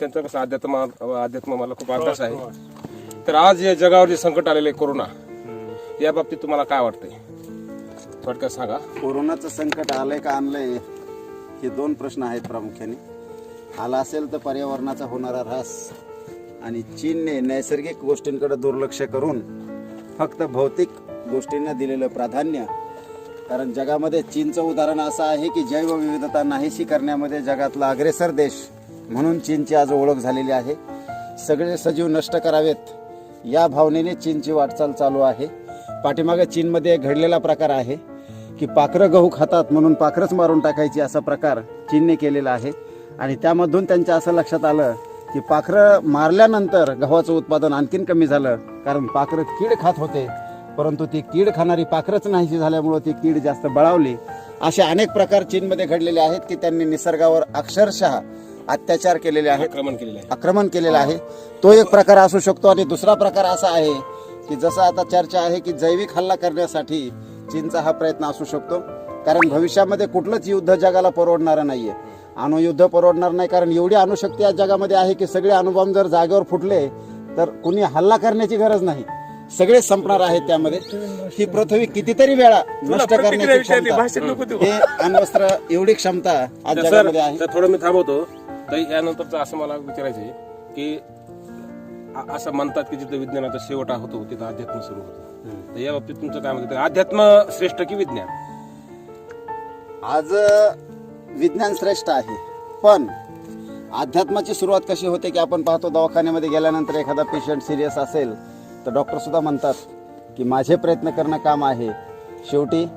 त्यांचा कसं अध्यात्म अध्यात्म मला खूप अभ्यास आहे. तर आज या जगावर जे संकट आलेले कोरोना या बाबतीत तुम्हाला काय वाटतंय? थोडक्यात सांगा. कोरोनाचं संकट आलंय का आणलंय हे दोन प्रश्न आहेत प्रामुख्याने. आला असेल तर पर्यावरणाचा होणारा ऱ्हास आणि चीनने नैसर्गिक गोष्टींकडे दुर्लक्ष करून फक्त भौतिक गोष्टींना दिलेलं प्राधान्य. कारण जगामध्ये चीनचं उदाहरण असं आहे की जैवविविधता नाहीशी करण्यामध्ये जगातला अग्रेसर देश म्हणून चीनची आज ओळख झालेली आहे. सगळे सजीव नष्ट करावेत. या भावनेने चीनची वाटचाल चालू आहे. पाठीमागे चीनमध्ये घडलेला प्रकार आहे की पाखरं गहू खातात म्हणून पाखरंच मारून टाकायची असा प्रकार चीनने केलेला आहे. आणि त्यामधून त्यांच्या असं लक्षात आलं की पाखरं मारल्यानंतर गव्हाचं उत्पादन आणखीन कमी झालं. कारण पाखरं कीड खात होते. परंतु ती कीड खाणारी पाखरंच नाहीशी झाल्यामुळं ती कीड जास्त बळावली. असे अनेक प्रकार चीनमध्ये घडलेले आहेत की त्यांनी निसर्गावर अक्षरशः अत्याचार केलेले आहेत. आक्रमण केलेलं आहे आक्रमण केलेलं आहे. तो एक प्रकार असू शकतो आणि दुसरा प्रकार असा आहे की जसं आता चर्चा आहे की जैविक हल्ला करण्यासाठी चीनचा हा प्रयत्न असू शकतो. कारण भविष्यामध्ये कुठलंच युद्ध जगाला परवडणारं नाहीये. अणुयुद्ध परवडणार नाही कारण एवढी अणुशक्ती या जगामध्ये आहे की सगळे अणुबॉम्ब जर जागेवर फुटले तर कुणी हल्ला करण्याची गरज नाही. सगळे संपणार आहेत त्यामध्ये. ही पृथ्वी कितीतरी वेळा नष्ट करण्याची क्षमता हे अण्वस्त्र एवढी क्षमता आज जगामध्ये आहे. थोडं मी थांबवतो. तर यानंतरचं असं मला विचारायचं आहे की आ- असं म्हणतात की जिथं विज्ञानाचा शेवट होतो तिथं अध्यात्म सुरू होतं. तर या बाबतीत तुमचं काय म्हणतं अध्यात्म श्रेष्ठ की विज्ञान? आज विज्ञान श्रेष्ठ आहे. पण अध्यात्माची सुरुवात कशी होते की आपण पाहतो दवाखान्यामध्ये गेल्यानंतर एखादा पेशंट सिरियस असेल तर डॉक्टर सुद्धा म्हणतात की माझे प्रयत्न करणं काम आहे. शेवटी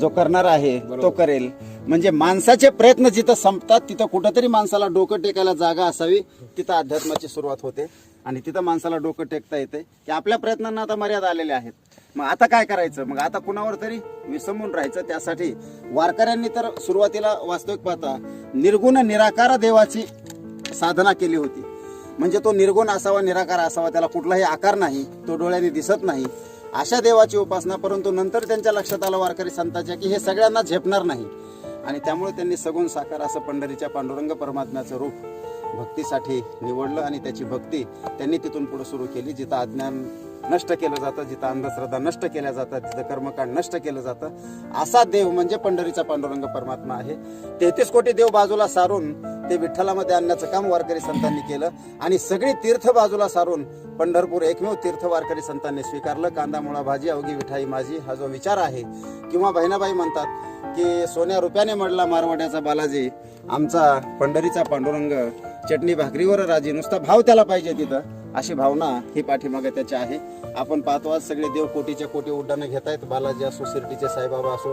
जो करणार आहे तो करेल. म्हणजे माणसाचे प्रयत्न जिथं संपतात तिथं कुठंतरी माणसाला डोकं टेकायला जागा असावी तिथं अध्यात्माची सुरुवात होते. आणि तिथं माणसाला डोकं टेकता येते. की आपल्या प्रयत्नांना आता मर्यादा आलेल्या आहेत. मग आता काय करायचं? मग आता कुणावर तरी विसंबून राहायचं. त्यासाठी वारकऱ्यांनी तर सुरुवातीला वास्तविक पाहता निर्गुण निराकार देवाची साधना केली होती. म्हणजे तो निर्गुण असावा निराकार असावा त्याला कुठलाही आकार नाही तो डोळ्याने दिसत नाही. अशा देवाची उपासना परंतु नंतर त्यांच्या लक्षात आलं वारकरी संतांच्या की हे सगळ्यांना झेपणार नाही. आणि त्यामुळे त्यांनी सगुण साकार असं पंढरीच्या पांडुरंग परमात्म्याचं रूप भक्तीसाठी निवडलं आणि त्याची भक्ती त्यांनी तिथून पुढे सुरू केली जिथं अज्ञान नष्ट केलं जातं जिथं अंधश्रद्धा नष्ट केल्या जातात जिथं कर्मकांड नष्ट केलं जातं. असा देव म्हणजे पंढरीचा पांडुरंग परमात्मा आहे. तेहतीस कोटी देव बाजूला सारून ते विठ्ठलामध्ये आणण्याचं काम वारकरी संतांनी केलं आणि सगळी तीर्थ बाजूला सारून पंढरपूर एकमेव तीर्थ वारकरी संतांनी स्वीकारलं. कांदा मुळा भाजी अवघी विठाई माझी हा जो विचार आहे. किंवा बहिणाबाई म्हणतात की सोन्या रुपयाने मडला मारवाड्याचा बालाजी आमचा पंढरीचा पांडुरंग चटणी भाकरीवर राजी नुसता भाव त्याला पाहिजे तिथं. अशी भावना ही पाठीमागे त्याची आहे. आपण पाहतो आज सगळे देव कोटीच्या कोटी उड्डाणं घेत आहेत बालाजी असो शिर्डीचे साईबाबा असो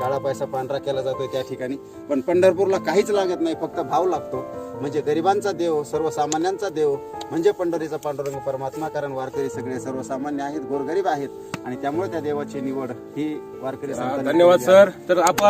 काळा पैसा पांढरा केला जातोय त्या ठिकाणी. पण पंढरपूरला काहीच लागत नाही फक्त भाव लागतो. म्हणजे गरिबांचा देव सर्वसामान्यांचा देव म्हणजे पंढरीचा पांडुरंग परमात्मा कारण वारकरी सगळे सर्वसामान्य आहेत गोरगरीब आहेत. आणि त्यामुळे त्या देवाची निवड ही वारकरी धन्यवाद. सर. तर आपण